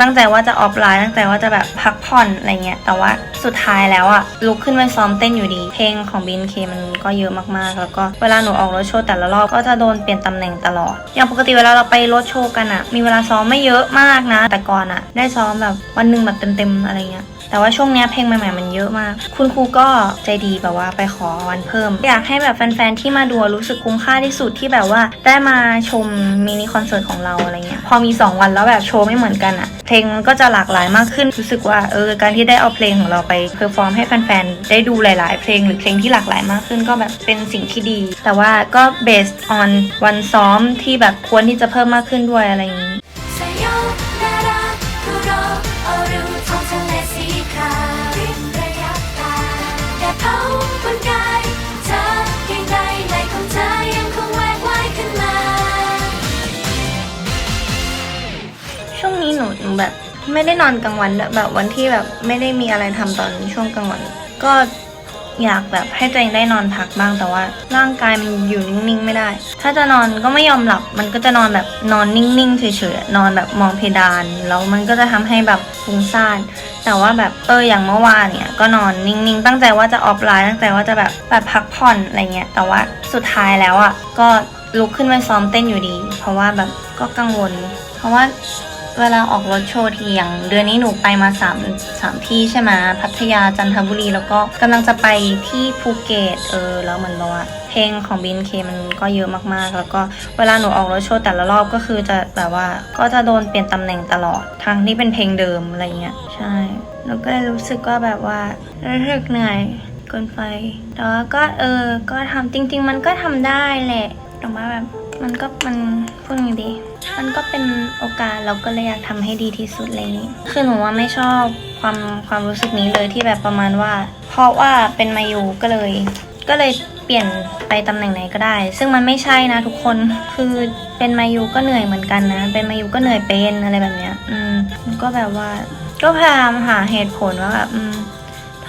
ตั้งใจว่าจะออฟไลน์ตั้งใจว่าจะแบบพักผ่อนอะไรเงี้ยแต่ว่าสุดท้ายแล้วอะลุกขึ้นไปซ้อมเต้นอยู่ดี เพลงของ BNK มันก็เยอะมากๆ แล้วก็เวลาหนูออกรถโชว์แต่ละรอบก็จะโดนเปลี่ยนตำแหน่งตลอด อย่างปกติเวลาเราไปรถโชว์กันอะมีเวลาซ้อมไม่เยอะมากนะ แต่ก่อนอะได้ซ้อมแบบวันหนึ่งแบบเต็มๆอะไรเงี้ยแต่ว่าช่วงนี้เพลงใหม่ๆมันเยอะมาก คุณครูก็ใจดีแบบว่าไปขอวันเพิ่ม อยากให้แบบแฟนๆที่มาดูรู้สึกคุ้มค่าที่สุดที่แบบว่าได้มาชมมินิคอนเสิร์ตของเราอะไรเงี้ยพอมี 2 วันแล้วแบบโชว์ไม่เหมือนกันอะเพลงมันก็จะหลากหลายมากขึ้น รู้สึกว่าเออการที่ได้เอาเพลงของเราไปเพอร์ฟอร์มให้แฟนๆ ได้ดูหลาย ๆ เพลงหรือเพลงที่หลากหลายมากขึ้นก็แบบเป็นสิ่งที่ดี แต่ว่าก็ based on วันซ้อมที่แบบควรที่จะเพิ่มมากขึ้นด้วยอะไรอย่างนี้ แบบไม่ได้นอนกลางวันด้วยแบบวันที่แบบไม่ได้มีอะไรทำตอนช่วงกลางวัน ก็อยากแบบให้ตัวเองได้นอนพักบ้างแต่ว่า ร่างกายมันอยู่นิ่งๆไม่ได้ ถ้าจะนอนก็ไม่ยอมหลับ มันก็จะนอนแบบนอนนิ่งๆเฉยๆนอนแบบมองเพดานแล้วมันก็จะทำให้แบบฟุ้งซ่านแต่ว่าแบบเอออย่างเมื่อวานเนี่ยก็นอนนิ่งๆ ตั้งใจว่าจะออฟไลน์ตั้งใจว่าจะแบบแบบพักผ่อนอะไรเงี้ยแต่ว่าสุดท้ายแล้วอะก็ลุกขึ้นไปซ้อมเต้นอยู่ดี เพราะว่าแบบก็กังวล เพราะว่า เวลาออกรถโชว์ทีอย่างเดือนนี้หนูไปมา3ามสามที่ใช่ไหมพัทยาจันทบุรี แล้วก็กำลังจะไปที่ภูเก็ตเออแล้วเหมือนบอกว่าเพลงของ BNK มันก็เยอะมากๆ แล้วก็เวลาหนูออกรถโชว์แต่ละรอบก็คือจะแบบว่าก็จะโดนเปลี่ยนตำแหน่งตลอดทั้งที่เป็นเพลงเดิมอะไรเงี้ยใช่หนูก็เลยรู้สึกว่าแบบว่ารู้สึกเหนื่อยเกินไปแต่ว่าก็เออก็ทำจริง ๆ มันก็ทำได้แหละแต่ว่าแบบมันก็มันพูดยังไงดี มันก็เป็นโอกาสเราก็เลยอยากทำให้ดีที่สุดอะไรอย่างนี้คือหนูว่าไม่ชอบความความรู้สึกนี้เลยที่แบบประมาณว่า เพราะว่าเป็นมายูก็เลย ก็เลยเปลี่ยนไปตำแหน่งไหนก็ได้ ซึ่งมันไม่ใช่นะทุกคนคือเป็นมายูก็เหนื่อยเหมือนกันนะ เป็นมายูก็เหนื่อยเป็นอะไรแบบเนี้ย อืมก็แบบว่า ก็พยายามหาเหตุผลว่าแบบอืม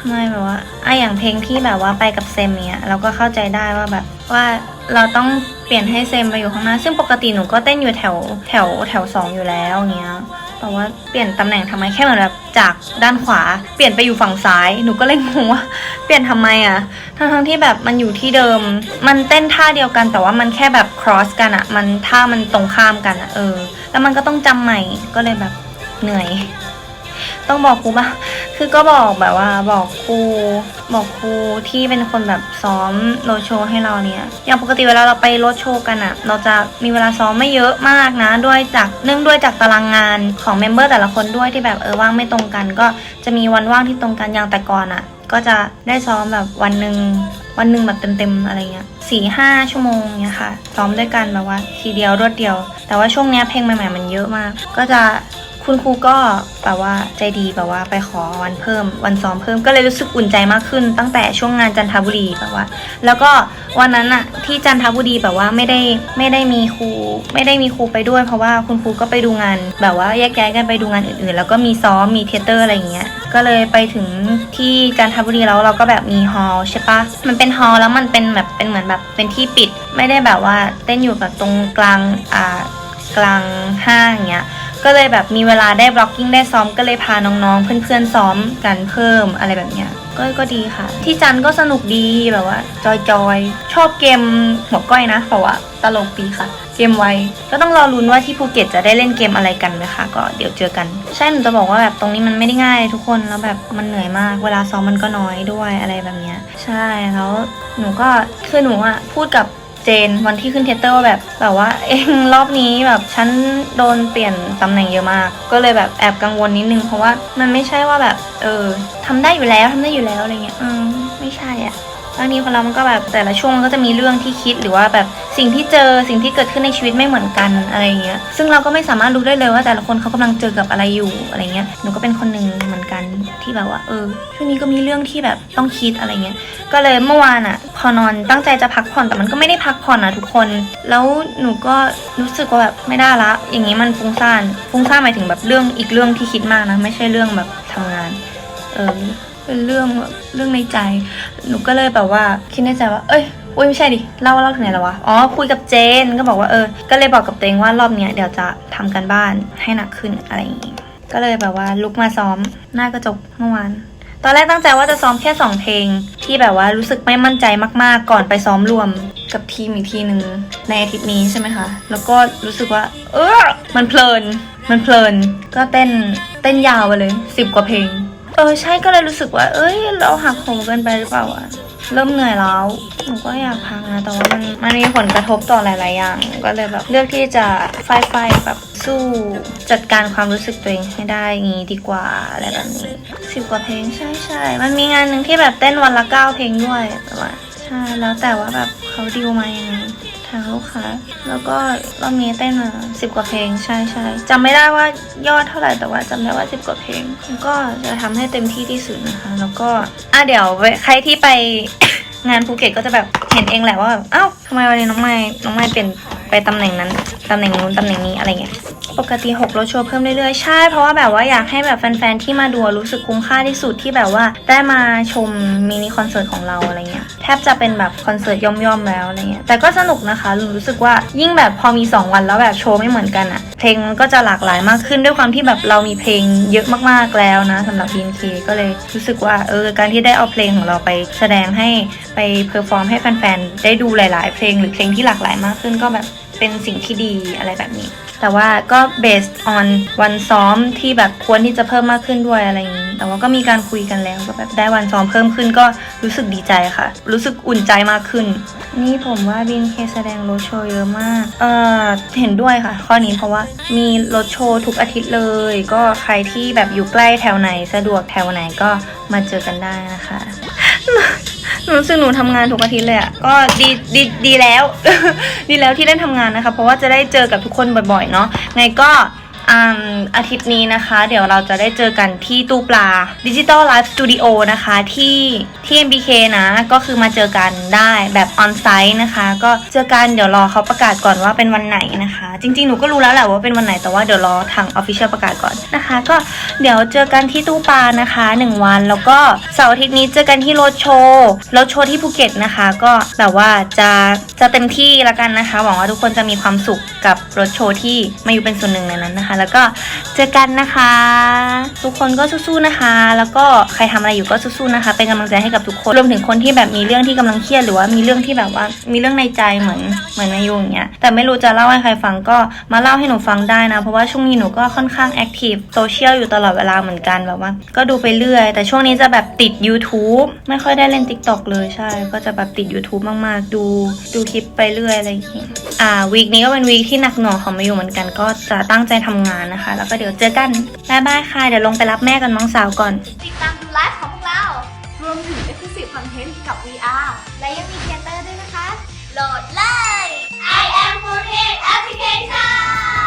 ไม่แบบว่าอะอย่างเพลงที่แบบว่าไปกับเซมเนี้ยเราก็เข้าใจได้ว่าแบบว่าเราต้องเปลี่ยนให้เซมไปอยู่ข้างหน้า ซึ่งปกติหนูก็เต้นอยู่แถวแถวแถวสองอยู่แล้วเงี้ยแต่ว่าเปลี่ยนตำแหน่งทำไมแค่เหมือนแบบจากด้านขวา เปลี่ยนไปอยู่ฝั่งซ้าย หนูก็เลยงงว่าเปลี่ยนทำไมอะทั้งทั้งที่แบบมันอยู่ที่เดิม มันเต้นท่าเดียวกัน แต่ว่ามันแค่แบบ cross กันอะมันท่ามันตรงข้ามกันอะเออ แล้วมันก็ต้องจำใหม่ก็เลยแบบเหนื่อย ต้องบอกครูป่ะ คือก็บอกแบบว่าบอกครูบอกครูที่เป็นคนแบบซ้อมโรดโชว์ให้เราเนี่ยอย่างปกติเวลาเราไปโรดโชว์กันอะเราจะมีเวลาซ้อมไม่เยอะมากนะ ด้วยจากเนื่องด้วยจากตารางงานของเมมเบอร์แต่ละคนด้วยที่แบบเออว่างไม่ตรงกัน ก็จะมีวันว่างที่ตรงกันอย่างแต่ก่อนอะก็จะได้ซ้อมแบบวันหนึ่งวันหนึ่งแบบเต็มๆอะไรเงี้ยสี่ห้าชั่วโมงเนี่ยค่ะ ซ้อมด้วยกันแบบว่าทีเดียวรวดเดียว แต่ว่าช่วงเนี้ยเพลงใหม่ๆมันเยอะมาก ก็จะ คุณครูก็แบบว่าใจดีแบบว่าไปขอวันเพิ่ม วันซ้อมเพิ่มก็เลยรู้สึกอุ่นใจมากขึ้น ตั้งแต่ช่วงงานจันทบุรีแบบว่า แล้วก็วันนั้นอะที่จันทบุรีแบบว่าไม่ได้ไม่ได้มีครู ไม่ได้มีครูไปด้วย เพราะว่าคุณครูก็ไปดูงาน แบบว่าแยกย้ายกันไปดูงานอื่นๆ แล้วก็มีซ้อมมีเทเตอร์อะไรอย่างเงี้ยก็เลยไปถึงที่จันทบุรีแล้วเราก็แบบมีฮอล์ใช่ปะมันเป็นฮอล์แล้วมันเป็นแบบเป็นเหมือนแบบเป็นที่ปิด ไม่ได้แบบว่าเต้นอยู่แบบตรงกลางอ่ากลางห้างอย่างเงี้ย ก็เลยแบบมีเวลาได้บล็อกกิ้งได้ซ้อมก็เลยพาน้องๆ เพื่อนๆซ้อมกันเพิ่มอะไรแบบเนี้ยก็ก็ดีค่ะ ที่จันก็สนุกดีแบบว่า จอยๆ ชอบเกมหัวก้อยนะเพราะว่าตลกดีค่ะ เกมไวก็ต้องรอลุ้นว่าที่ภูเก็ตจะได้เล่นเกมอะไรกันนะคะ ก็เดี๋ยวเจอกัน ใช่หนูจะบอกว่าแบบตรงนี้มันไม่ได้ง่ายเลยทุกคนแล้วแบบมันเหนื่อยมาก เวลาซ้อมมันก็น้อยด้วยอะไรแบบเนี้ยใช่แล้วหนูก็คือหนูอะพูดกับ เจนวันที่ขึ้นเทเตอร์ว่าแบบแบบว่าเองรอบนี้แบบฉันโดนเปลี่ยนตำแหน่งเยอะมาก ก็เลยแบบแอบกังวลนิดนึงเพราะว่ามันไม่ใช่ว่าแบบ เออทำได้อยู่แล้วทำได้อยู่แล้วอะไรเงี้ยอืมไม่ใช่อะบางทีคนเรามันก็แบบแต่ละช่วงมันก็จะมีเรื่องที่คิดหรือว่าแบบ สิ่งที่เจอสิ่งที่เกิดขึ้นในชีวิตไม่เหมือนกันอะไรเงี้ยซึ่งเราก็ไม่สามารถรู้ได้เลยว่าแต่ละคนเขากำลังเจอกับอะไรอยู่อะไรเงี้ยหนูก็เป็นคนหนึ่งเหมือนกันที่แบบว่าเออช่วงนี้ก็มีเรื่องที่แบบต้องคิดอะไรเงี้ยก็เลยเมื่อวานอะพอนอนตั้งใจจะพักผ่อนแต่มันก็ไม่ได้พักผ่อนอะทุกคน แล้วหนูก็รู้สึกว่าแบบไม่ได้ละ อย่างนี้มันฟุ้งซ่านฟุ้งซ่านหมายถึงแบบเรื่องอีกเรื่องที่คิดมากนะ ไม่ใช่เรื่องแบบทำงาน เออเป็นเรื่องแบบเรื่องในใจ หนูก็เลยแบบว่าคิดในใจว่า เอ้ย อุ้ยไม่ใช่ดิเล่าเล่าถึงไหนแล้ววะอ๋อคุยกับเจนก็บอกว่าเออ ก็เลยบอกกับตัวเองว่ารอบเนี้ยเดี๋ยวจะทำกันบ้านให้หนักขึ้นอะไรอย่างงี้ก็เลยแบบว่าลุกมาซ้อมหน้ากระจกเมื่อวานตอนแรกตั้งใจว่าจะซ้อมแค่สองเพลง ที่แบบว่ารู้สึกไม่มั่นใจมากๆ ก่อนไปซ้อมรวมกับทีมอีกทีหนึ่งในอาทิตย์นี้ใช่ไหมคะ แล้วก็รู้สึกว่า เออมันเพลิน มันเพลิน ก็เต้นเต้นยาวไปเลยสิบกว่าเพลง เออใช่ก็เลยรู้สึกว่า เอ้ยเราหักโหมเกินไปหรือเปล่าวะ เริ่มเหนื่อยแล้วหนูก็อยากพักนะ แต่ว่ามันมันมีผลกระทบต่อหลาย ๆ อย่าง ก็เลยแบบเลือกที่จะไฟไฟแบบสู้จัดการความรู้สึกตัวเองให้ได้อย่างงี้ดีกว่าอะไรแบบนี้สิบกว่าเพลงใช่ใช่มันมีงานหนึ่งที่แบบเต้นวันละเก้าเพลงด้วยแต่ว่าใช่แล้วแต่ว่าแบบเขาดีลมายังไง ทางลูกค้า แล้วก็รอบนี้เต้นมาสิบกว่าเพลงใช่ใช่จำไม่ได้ว่ายอดเท่าไหร่แต่ว่าจำได้ว่าสิบกว่าเพลง ก็จะทำให้เต็มที่ที่สุดนะคะ แล้วก็อะเดี๋ยวใครที่ไปงานภูเก็ตก็จะแบบเห็นเองแหละว่าแบบเอ้าทำไมวันนี้น้องไม้น้องไม้เป็น ไปตำแหน่งนั้นตำแหน่งนู้นตำแหน่งนี้อะไรเงี้ยปกติ6รถโชว์เพิ่มเรื่อยๆ ใช่ เพราะว่าแบบว่าอยากให้แบบแฟนๆ ที่มาดูรู้สึกคุ้มค่าที่สุดที่แบบว่าได้มาชมมินิคอนเสิร์ตของเราอะไรเงี้ยแทบจะเป็นแบบคอนเสิร์ตย่อมๆแล้วอะไรเงี้ยแต่ก็สนุกนะคะรู้สึกว่ายิ่งแบบพอมี 2 วันแล้วแบบโชว์ไม่เหมือนกันอะ เพลงมันก็จะหลากหลายมากขึ้นด้วยความที่แบบเรามีเพลงเยอะมากๆแล้วนะสำหรับ BNK ก็เลยรู้สึกว่าเออการที่ได้เอาเพลงของเราไปแสดงให้ไปเพอร์ฟอร์มให้แฟนๆได้ดูหลาย ๆ เพลงหรือเพลงที่หลากหลายมากขึ้นก็แบบ เป็นสิ่งที่ดีอะไรแบบนี้ แต่ว่าก็ based on วันซ้อมที่แบบควรที่จะเพิ่มมากขึ้นด้วยอะไรอย่างนี้ แต่ว่าก็มีการคุยกันแล้วก็แบบได้วันซ้อมเพิ่มขึ้นก็รู้สึกดีใจค่ะ รู้สึกอุ่นใจมากขึ้น นี่ผมว่าบินเคแสดงรถโชว์เยอะมาก เออเห็นด้วยค่ะ ข้อนี้เพราะว่ามีรถโชว์ทุกอาทิตย์เลย ก็ใครที่แบบอยู่ใกล้แถวไหนสะดวกแถวไหนก็มาเจอกันได้นะคะ หนูรู้สึกหนูทำงานทุกอาทิตย์เลยอะ่ะก็ดีดีดีแล้ว ดีแล้วที่ได้ทำงานนะคะ เพราะว่าจะได้เจอกับทุกคนบ่อยๆเนาะไงก็ อาทิตย์นี้นะคะ เดี๋ยวเราจะได้เจอกันที่ตู้ปลาดิจิตอลไลฟ์สตูดิโอนะคะที่ที่ MBK นะ ก็คือมาเจอกันได้แบบออนไซต์นะคะ ก็เจอกันเดี๋ยวรอเขาประกาศก่อนว่าเป็นวันไหนนะคะ จริงๆ หนูก็รู้แล้วแหละว่าเป็นวันไหนแต่ว่าเดี๋ยวรอทางออฟฟิเชียลประกาศก่อนนะคะ ก็เดี๋ยวเจอกันที่ตู้ปลานะคะหนึ่งวันแล้วก็เสาร์อาทิตย์นี้เจอกันที่รถโชว์รถโชว์ที่ภูเก็ตนะคะ ก็แบบว่าจะจะเต็มที่ละกันนะคะหวังว่าทุกคนจะมีความสุขกับรถโชว์ที่มาอยู่เป็นส่วนหนึ่งในนั้นนะคะแล้วก็เจอกันนะคะ ทุกคนก็สู้ๆนะคะ แล้วก็ใครทำอะไรอยู่ก็สู้ๆนะคะ เป็นกำลังใจให้กับทุกคนรวมถึงคนที่แบบมีเรื่องที่กำลังเครียดหรือว่ามีเรื่องที่แบบว่ามีเรื่องในใจเหมือนเหมือนมายุอย่างเงี้ยแต่ไม่รู้จะเล่าให้ใครฟังก็มาเล่าให้หนูฟังได้นะ เพราะว่าช่วงนี้หนูก็ค่อนข้างแอคทีฟโซเชียลอยู่ตลอดเวลาเหมือนกันแบบว่า ก็ดูไปเรื่อย แต่ช่วงนี้จะแบบติด YouTube ไม่ค่อยได้เล่น TikTok เลยใช่ ก็จะแบบติด YouTube มากๆ ดูดูคลิปไปเรื่อยอะไรอย่างเงี้ยอ่าวีคนี้ก็เป็นวีคที่หนักหน่วงของมาอยู่เหมือนกัน ก็จะตั้งใจทำงานงานนะคะ แล้วก็เดี๋ยวเจอกันบายบายค่ะ เดี๋ยวลงไปรับแม่กับน้องสาวก่อน ติดตามไลฟ์ของพวกเรา รวมถึง Exclusive Content กับ VR และยังมีเทเตอร์ด้วยนะคะ โหลดเลย I am Forte Application